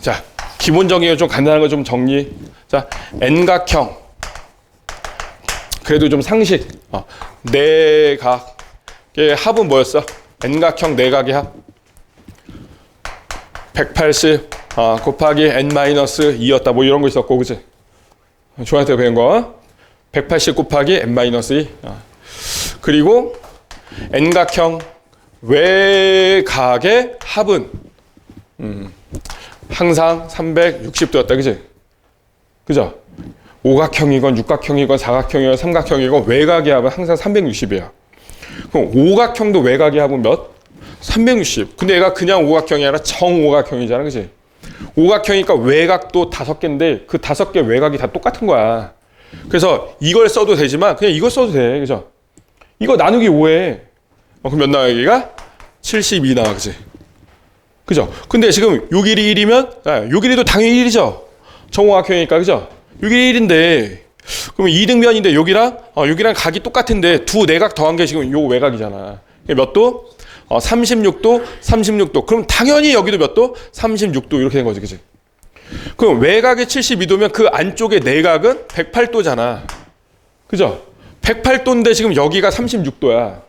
자, 기본적인 좀 간단한 거 좀 정리. 자, N각형. 그래도 좀 상식. 어, 내각의 합은 뭐였어? N각형 내각의 합. 180 아, 곱하기 n-2였다. 뭐 이런 거 있었고, 그지? 때 배운 거. 180 곱하기 n-2. 아. 그리고 n각형 외각의 합은 음, 항상 360도였다. 그지? 그죠? 오각형이건 육각형이건 사각형이건 삼각형이건 외각의 합은 항상 360이야. 그럼 오각형도 외각의 합은 몇? 360. 근데 얘가 그냥 오각형이 아니라 정오각형이잖아. 그지? 오각형이니까 외각도 다섯 개인데 그 다섯 개 외각이 다 똑같은 거야. 그래서 이걸 써도 되지만 그냥 이걸 써도 돼. 그죠? 이거 나누기 5에 어, 그럼 몇 나와 여기가? 72 나와. 그지? 그죠? 근데 지금 요 길이 1이면 아, 요 길이도 당연히 1이죠. 정오각형이니까 그죠? 요 길이 1인데 그럼 2등변인데 여기랑 어, 여기랑 각이 똑같은데 두 내각 더한 게 지금 요 외각이잖아. 몇 도? 어, 36도, 36도. 그럼 당연히 여기도 몇 도? 36도 이렇게 된 거지, 그지? 그럼 외곽이 72도면 그 안쪽의 내각은 108도잖아. 그죠? 108도인데 지금 여기가 36도야.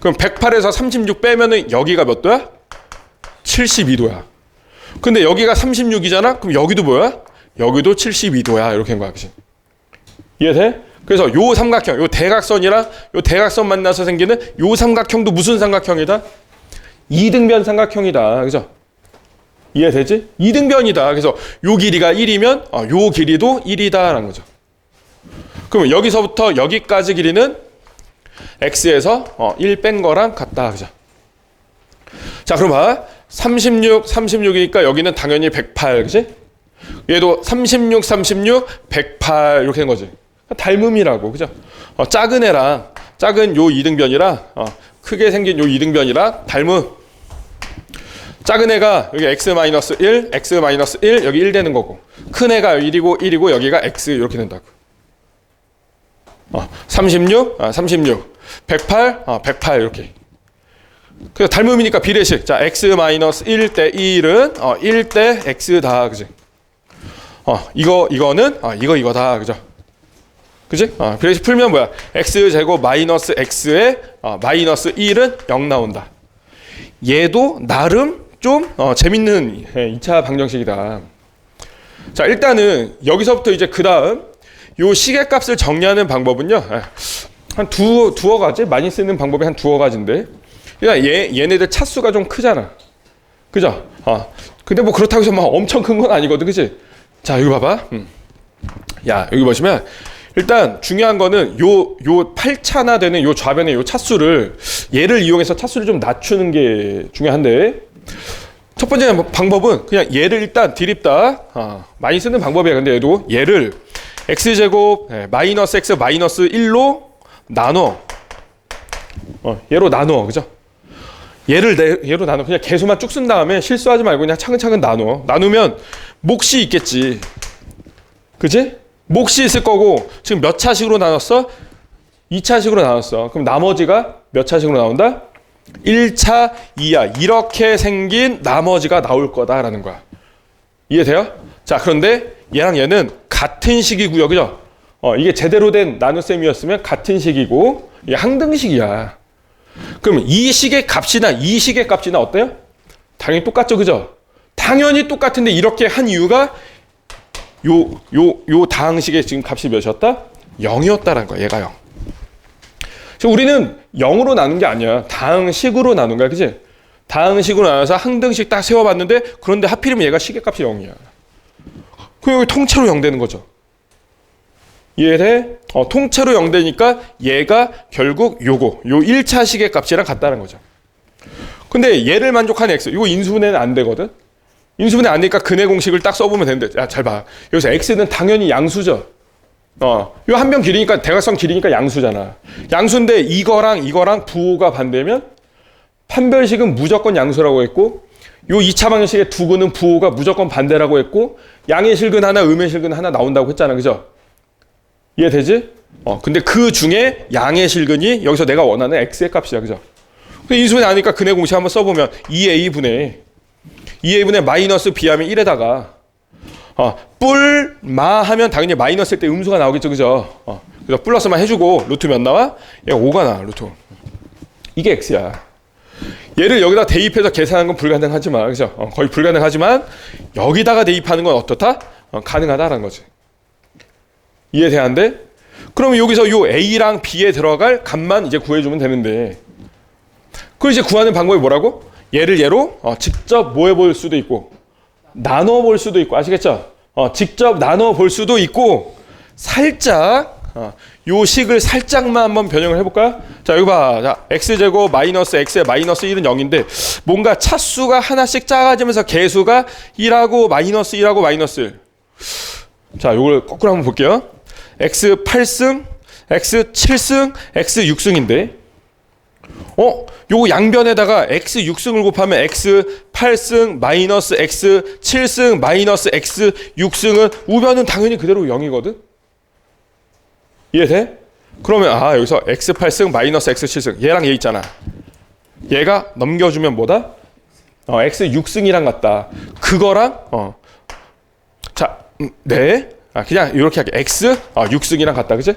그럼 108에서 36 빼면은 여기가 몇 도야? 72도야. 근데 여기가 36이잖아? 그럼 여기도 뭐야? 여기도 72도야. 이렇게 된 거야, 그지? 이해돼? 그래서 요 삼각형, 요 대각선이랑 요 대각선 만나서 생기는 요 삼각형도 무슨 삼각형이다? 이등변 삼각형이다. 그죠? 이해되지? 이등변이다. 그래서 요 길이가 1이면 어, 요 길이도 1이다라는 거죠. 그러면 여기서부터 여기까지 길이는 x에서 어, 1 뺀 거랑 같다. 그죠? 자, 그럼 봐. 36, 36이니까 여기는 당연히 108. 그지? 얘도 36, 36, 108 이렇게 된 거지. 닮음이라고. 그죠? 어, 작은 애랑 작은 요 이등변이랑 어, 크게 생긴 요 이등변이랑 닮음. 작은 애가 여기 x-1, x-1 여기 1 되는 거고 큰 애가 1이고 1이고 여기가 x 이렇게 된다고. 어, 36, 아, 36, 108, 아, 108 이렇게. 그래서 닮음이니까 비례식. 자, x-1 대 1은 어, 1대 x다. 그지? 어, 이거 이거는 어, 이거 이거다. 그죠? 그지? 어, 비례식 풀면 뭐야? x 제곱 마이너스 x의 어, 마이너스 1은 0 나온다. 얘도 나름 좀 어, 재밌는 예, 2차 방정식이다. 자, 일단은 여기서부터 이제 그 다음 요 시계값을 정리하는 방법은요. 예, 한 두, 두어 가지? 많이 쓰는 방법이 한 두어 가지인데. 그러니까 얘, 얘네들 차수가 좀 크잖아. 그죠? 어. 근데 뭐 그렇다고 해서 막 엄청 큰 건 아니거든. 그지? 자, 이거 봐봐. 음. 야, 여기 보시면 일단 중요한 거는 요, 요 8차나 되는 요 좌변의 요 차수를 얘를 이용해서 차수를 좀 낮추는 게 중요한데 첫 번째 방법은 그냥 얘를 일단 드립다. 아, 많이 쓰는 방법이야. 근데 얘도 얘를 x제곱 예, 마이너스 x 마이너스 1로 나눠. 어, 얘로 나눠. 그죠? 얘를 내, 얘로 나눠. 그냥 개수만 쭉 쓴 다음에 실수하지 말고 그냥 차근차근 나눠. 나누면 몫이 있겠지. 그지? 몫이 있을 거고 지금 몇 차식으로 나눴어? 2차식으로 나눴어. 그럼 나머지가 몇 차식으로 나온다? 1차, 2야. 이렇게 생긴 나머지가 나올 거다라는 거야. 이해돼요? 자, 그런데 얘랑 얘는 같은 식이고요. 그죠? 어, 이게 제대로 된 나눗셈이었으면 같은 식이고 이게 항등식이야. 그럼 이 식의 값이나 이 식의 값이나 어때요? 당연히 똑같죠. 그죠? 당연히 똑같은데 이렇게 한 이유가 요, 요, 요 다항식의 지금 값이 몇이었다? 0이었다라는 거야. 얘가 0. 지금 우리는 0으로 나눈 게 아니야. 다항식으로 나눈 거야. 그지? 다항식으로 나눠서 항등식 딱 세워봤는데 그런데 하필이면 얘가 시계값이 0이야. 그럼 여기 통째로 0 되는 거죠. 이해돼? 어, 통째로 0 되니까 얘가 결국 요거, 요 1차 시계값이랑 같다는 거죠. 근데 얘를 만족하는 x, 이거 인수분해는 안 되거든? 인수분해 안 되니까 근해 공식을 딱 써보면 되는데, 야, 잘 봐. 여기서 x는 당연히 양수죠. 어, 요 한 변 길이니까 대각선 길이니까 양수잖아. 양수인데 이거랑 이거랑 부호가 반대면 판별식은 무조건 양수라고 했고 요 2차 방정식의 두 근은 부호가 무조건 반대라고 했고 양의 실근 하나, 음의 실근 하나 나온다고 했잖아. 그죠? 이해되지? 어, 근데 그 중에 양의 실근이 여기서 내가 원하는 x의 값이야. 그죠? 근데 인수분해 아니까 근의 공식 한번 써보면 2a 분의 2a분의 마이너스 b하면 1에다가 어, 뿔마 하면 당연히 마이너스일 때 음수가 나오겠죠, 그죠? 어, 그래서 플러스만 해주고 루트 몇 나와? 얘가 5가 나와, 루트. 이게 x야. 얘를 여기다 대입해서 계산하는 건 불가능하지만, 그죠? 어, 거의 불가능하지만 여기다가 대입하는 건 어떻다? 어, 가능하다라는 거지. 이해돼안돼? 그러면 여기서 요 a랑 b에 들어갈 값만 이제 구해주면 되는데, 그걸 이제 구하는 방법이 뭐라고? 얘를 얘로 어, 직접 뭐 해볼 수도 있고, 나눠 볼 수도 있고 아시겠죠? 어, 직접 나눠 볼 수도 있고 살짝 어, 요 식을 살짝만 한번 변형을 해볼까요? 자 여기 봐, 자, x 제곱 마이너스 x의 마이너스 1은 0인데 뭔가 차수가 하나씩 작아지면서 개수가 1하고 마이너스 1하고 마이너스 1. 자 요걸 거꾸로 한번 볼게요. X 8승, x 7승, x 6승인데 어? 요거 양변에다가 x 6승을 곱하면 x 8승 마이너스 x 7승 마이너스 x 6승은 우변은 당연히 그대로 0이거든? 이해돼? 그러면 아 여기서 x 8승 마이너스 x 7승 얘랑 얘 있잖아 얘가 넘겨주면 뭐다? 어, x 6승이랑 같다 그거랑 어. 자, 음, 네. 아, 그냥 이렇게 할게. x 어, 6승이랑 같다. 그지?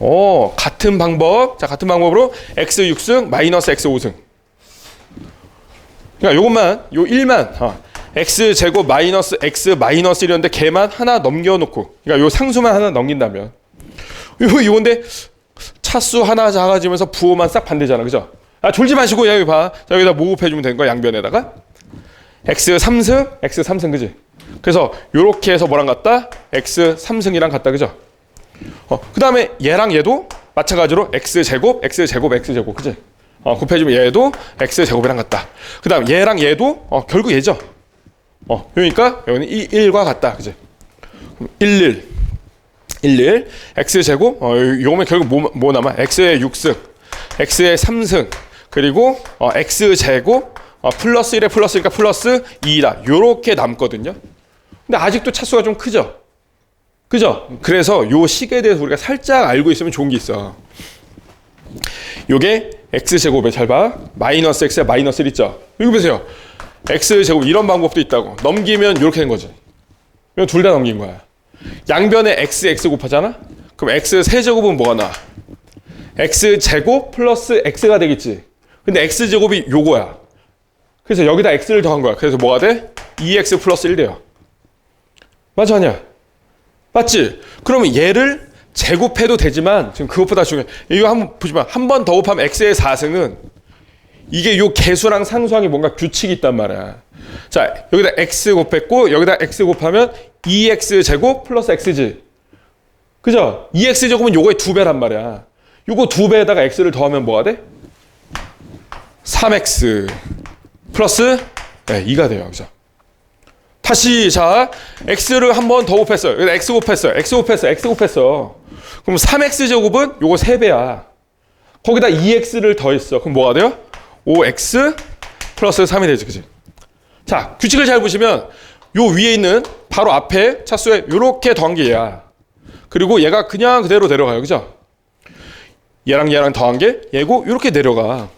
오, 같은 방법. 자, 같은 방법으로 x 6승 마이너스 x 5승. 그러니까 요것만 요 1만 어, x 제곱 마이너스 x 마이너스 1이었는데 걔만 하나 넘겨 놓고 그러니까 요 상수만 하나 넘긴다면 요 요건데 차수 하나 작아지면서 부호만 싹 반대잖아. 그죠? 아, 졸지 마시고 여기 봐. 자, 여기다 모급해 주면 되는 거야. 양변에다가 x 3승, x 3승 그지? 그래서 요렇게 해서 뭐랑 같다? x 3승이랑 같다. 그죠? 어, 그 다음에 얘랑 얘도 마찬가지로 x 제곱, x 제곱, x 제곱, 그지? 어, 곱해주면 얘도 x 제곱이랑 같다. 그 다음 얘랑 얘도 어, 결국 얘죠. 어, 그러니까 여기는 1, 1과 같다, 그지? 1, 1, 1, 1, x 제곱, 어, 요거면 결국 뭐, 뭐 남아? x의 6승, x의 3승, 그리고 어, x 제곱, 어, 플러스 1에 플러스 1까 플러스 2다. 요렇게 남거든요. 근데 아직도 차수가 좀 크죠? 그죠? 그래서 요 식에 대해서 우리가 살짝 알고 있으면 좋은 게 있어. 요게 x 제곱에 잘 봐. 마이너스 x에 마이너스 1 있죠? 여기 보세요. x 제곱 이런 방법도 있다고. 넘기면 이렇게 된 거지. 이건 둘 다 넘긴 거야. 양변에 x x 곱하잖아. 그럼 x 세제곱은 뭐가 나? x 제곱 플러스 x가 되겠지. 근데 x 제곱이 요거야. 그래서 여기다 x를 더한 거야. 그래서 뭐가 돼? 2x 플러스 1 돼요. 맞아 아니야? 맞지? 그러면 얘를 제곱해도 되지만 지금 그것보다 중요해. 이거 한번 보시면 한번 더 곱하면 x의 4승은 이게 요 개수랑 상수항이 뭔가 규칙이 있단 말이야. 자, 여기다 x 곱했고 여기다 x 곱하면 2x 제곱 플러스 x지. 그죠? 2x 제곱은 요거의 두 배란 말이야. 요거 두 배에다가 x를 더하면 뭐가 돼? 3x 플러스 네, 2가 돼요. 그죠? 다시 자 x를 한 번 더 곱했어요. x 곱했어요. x 곱했어. x 곱했어. 그럼 3x 제곱은 요거 3배야. 거기다 2x를 더했어. 그럼 뭐가 돼요? 5x 플러스 3이 되지. 그지? 자, 규칙을 잘 보시면 요 위에 있는 바로 앞에 차수에 요렇게 더한 게 얘야. 그리고 얘가 그냥 그대로 내려가요. 그죠? 얘랑 얘랑 더한 게 얘고 요렇게 내려가.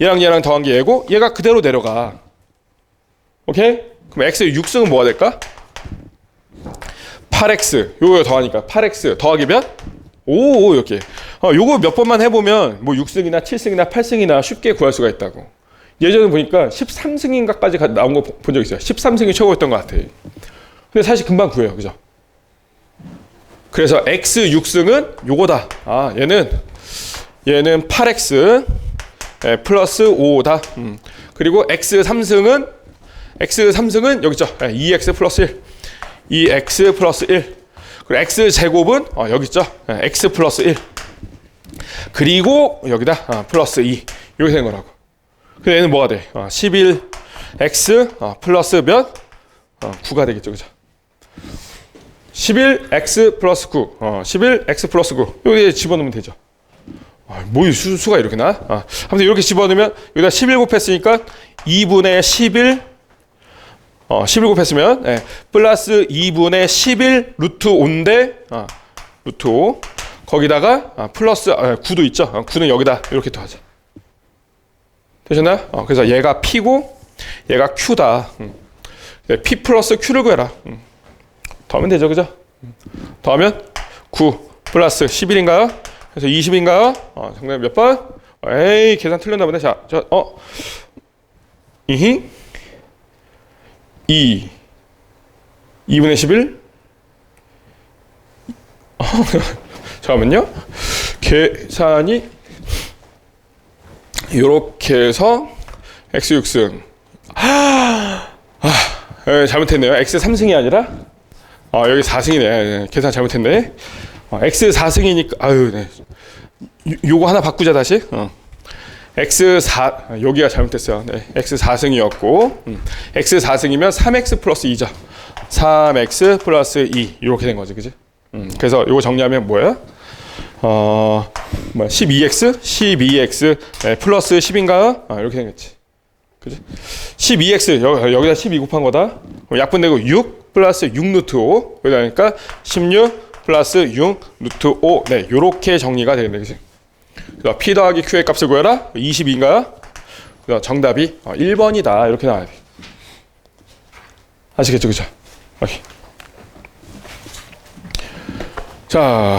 얘랑 얘랑 더한 게 얘고 얘가 그대로 내려가. 오케이? 그럼 x의 6승은 뭐가 될까? 8x 요거 더하니까 8x 더하기 몇? 오 이렇게 어, 요거 몇 번만 해보면 뭐 6승이나 7승이나 8승이나 쉽게 구할 수가 있다고 예전에 보니까 13승인가까지 나온 거 본 적 있어요 13승이 최고였던 것 같아 근데 사실 금방 구해요 그죠? 그래서 x 6승은 요거다 아 얘는 얘는 8x 예, 플러스 5다 음. 그리고 x 3승은 x 3승은 여기 있죠. 2x 플러스 1. 2x 플러스 1. 그리고 x 제곱은 어, 여기 있죠. x 플러스 1. 그리고 여기다 어, 플러스 2. 이렇게 된 거라고. 그래서 얘는 뭐가 돼? 어, 11x 어, 플러스 몇? 어, 9가 되겠죠. 그죠? 11x 플러스 9. 어, 11x 플러스 9. 여기에 집어넣으면 되죠. 아, 뭐이 수가 이렇게 나? 아, 아무튼 이렇게 집어넣으면 여기다 11 곱했으니까 2분의 11 어, 11 곱했으면 예, 플러스 2분의 11 루트 5인데 아, 루트 5 거기다가 아, 플러스 아, 9도 있죠. 아, 9는 여기다 이렇게 더하자. 되셨나요? 어, 그래서 얘가 P고 얘가 Q다. 음. 네, P 플러스 Q를 구해라. 음. 더하면 되죠, 그죠? 음. 더하면 9 플러스 11인가요? 그래서 20인가요? 어, 정답 몇 번? 에이, 계산 틀렸나 보네. 자, 저, 어. 이히 2 2분의 11 잠깐만요. 계산이 이렇게 해서 x 6승. 아, 예, 잘못했네요. x 3승이 아니라 아, 여기 4승이네. 예, 계산 잘못했네. 어, x 4승이니까 아유, 네. 요, 요거 하나 바꾸자 다시. 어. X 4 여기가 잘못됐어요. 네. x 4승이었고 음. x 4승이면 3x 플러스 2죠. 3x 플러스 2 이렇게 된 거지, 그지? 음. 그래서 요거 정리하면 뭐예요? 어, 뭐 12x, 12x 네, 플러스 10인가요? 아, 이렇게 생겼지. 그지? 12x 여기, 여기다 12 곱한 거다. 약분되고 6 플러스 6 루트 5. 그러니까 16 플러스 6 루트 5. 네, 요렇게 정리가 되겠네, 그지? 그래서 P 더하기 Q의 값을 구해라. 22인가요? 그래서 정답이 어, 1번이다. 이렇게 나와야 돼. 아시겠죠, 그죠? 오케이. 자,